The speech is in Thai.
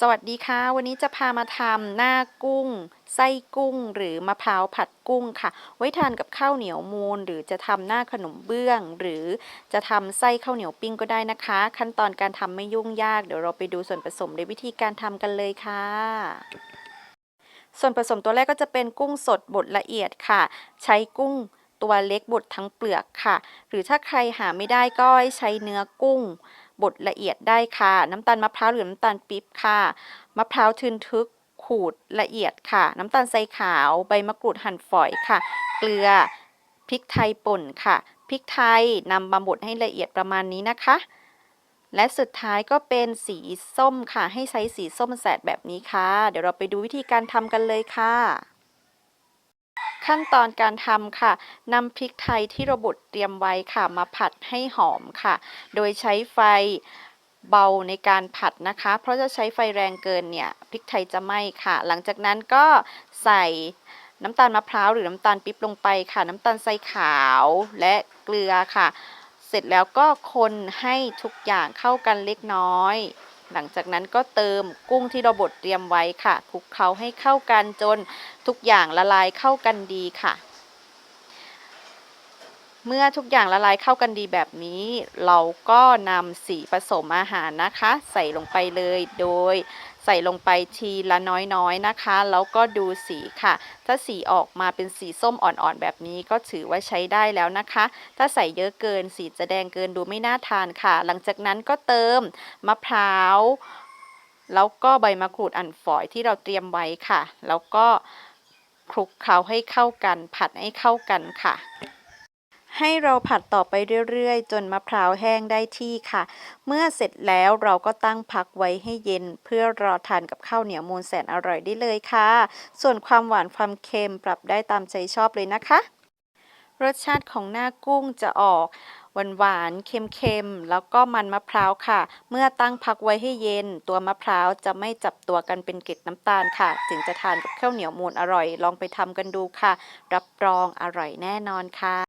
สวัสดีค่ะ วันนี้จะพามาทำหน้ากุ้ง ไส้กุ้ง หรือมะพร้าวผัดกุ้งค่ะ ไว้ทานกับข้าวเหนียวมูนหรือจะทำหน้าขนมเบื้อง หรือจะทำไส้ข้าวเหนียวปิ้งก็ได้นะคะ ขั้นตอนการทำไม่ยุ่งยากเดี๋ยวเราไปดูส่วนผสมในวิธีการทำกันเลยค่ะส่วนผสมตัวแรกก็จะเป็นกุ้งสดบดละเอียดค่ะ ใช้กุ้งตัวเล็กบดทั้งเปลือกค่ะ หรือถ้าใครหาไม่ได้ก็ใช้เนื้อกุ้ง บดละเอียดได้ค่ะ น้ำตาลมะพร้าวหรือน้ำตาลปิ๊บค่ะ มะพร้าวทึนทึกขูดละเอียดค่ะ น้ำตาลทรายขาว ใบมะกรูดหั่นฝอยค่ะ เกลือ พริกไทยป่นค่ะ พริกไทยนำมาบดให้ละเอียดประมาณนี้นะคะ และสุดท้ายก็เป็นสีส้มค่ะ ให้ใช้สีส้มแสดแบบนี้ค่ะ เดี๋ยวเราไปดูวิธีการทำกันเลยค่ะ ขั้นตอนการทำค่ะนำพริกไทยที่เราบดเตรียมไว้ค่ะ มาผัดให้หอมค่ะ โดยใช้ไฟเบาในการผัดนะคะ เพราะจะใช้ไฟแรงเกินเนี่ยพริกไทยจะไหม้ค่ะ หลังจากนั้นก็ใส่น้ำตาลมะพร้าวหรือน้ำตาลปิ๊บลงไปค่ะ น้ำตาลทรายขาวและเกลือค่ะ เสร็จแล้วก็คนให้ทุกอย่างเข้ากันเล็กน้อย หลังจากนั้นก็เติมกุ้งที่เราบดเตรียมไว้ค่ะคลุกเคล้าให้เข้ากันจนทุกอย่างละลายเข้ากันดีค่ะ เมื่อทุกอย่างละลายเข้ากันดีแบบนี้ เราก็นำสีผสมอาหารนะคะ ใส่ลงไปเลยโดย ใส่ลงไปทีละน้อยๆนะคะ แล้วก็ดูสีค่ะ ถ้าสีออกมาเป็นสีส้มอ่อนๆแบบนี้ก็ถือว่าใช้ได้แล้วนะคะ ถ้าใส่เยอะเกินสีจะแดงเกินดูไม่น่าทานค่ะ หลังจากนั้นก็เติมมะพร้าวแล้วก็ใบมะกรูดอันฝอยที่เราเตรียมไว้ค่ะ แล้วก็คลุกเคล้าให้เข้ากัน ผัดให้เข้ากันค่ะ ให้เราผัดต่อไปเรื่อยๆ จนมะพร้าวแห้งได้ที่ค่ะ เมื่อเสร็จแล้วเราก็ตั้งพักไว้ให้เย็น เพื่อรอทานกับข้าวเหนียวมูนแสนอร่อยได้เลยค่ะ ส่วนความหวานความเค็มปรับได้ตามใจชอบเลยนะคะ รสชาติของหน้ากุ้งจะออกหวานหวานๆเค็มๆ แล้วก็มันมะพร้าวค่ะ เมื่อตั้งพักไว้ให้เย็น ตัวมะพร้าวจะไม่จับตัวกันเป็นเกล็ดน้ำตาลค่ะจึงจะทานกับข้าวเหนียวมูนอร่อย ลองไปทำกันดูค่ะ รับรองอร่อยแน่นอนค่ะ